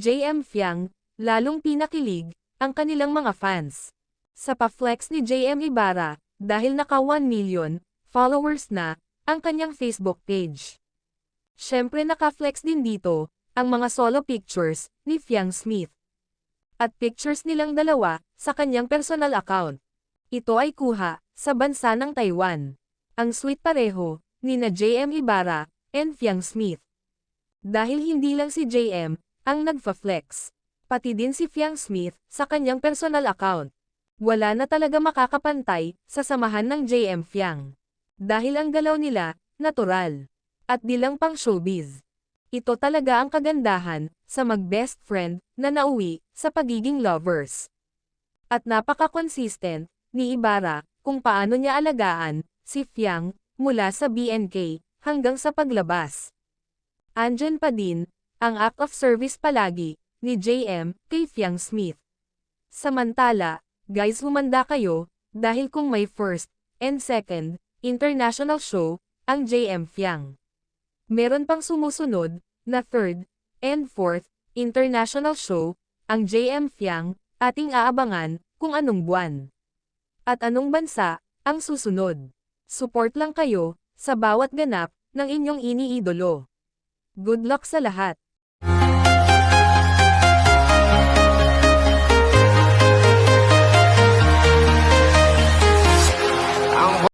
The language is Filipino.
JM Fiang, lalong pinakilig, ang kanilang mga fans. Sa pa-flex ni JM Ibarra, dahil naka 1 million followers na, ang kanyang Facebook page. Siyempre naka-flex din dito, ang mga solo pictures, ni Fiang Smith. At pictures nilang dalawa, sa kanyang personal account. Ito ay kuha, sa bansa ng Taiwan. Ang sweet pareho, ni na JM Ibarra, and Fiang Smith. Dahil hindi lang si JM, ang nagfa-flex. Pati din si Fiang Smith, sa kanyang personal account. Wala na talaga makakapantay, sa samahan ng JM Fiang. Dahil ang galaw nila, natural. At di lang pang showbiz. Ito talaga ang kagandahan, sa mag-best friend, na nauwi, sa pagiging lovers. At napaka-consistent, ni Ibarra, kung paano niya alagaan, si Fiang, mula sa BNK, hanggang sa paglabas. Andyan pa din, ang act of service palagi, ni JM, kay Fiang Smith. Samantala, guys humanda kayo, dahil kung may first, and second, international show, ang JM Fiang. Meron pang sumusunod, na third, and fourth, international show, ang JM Fiang, ating aabangan, kung anong buwan. At anong bansa, ang susunod. Support lang kayo, sa bawat ganap, ng inyong iniidolo. Good luck sa lahat!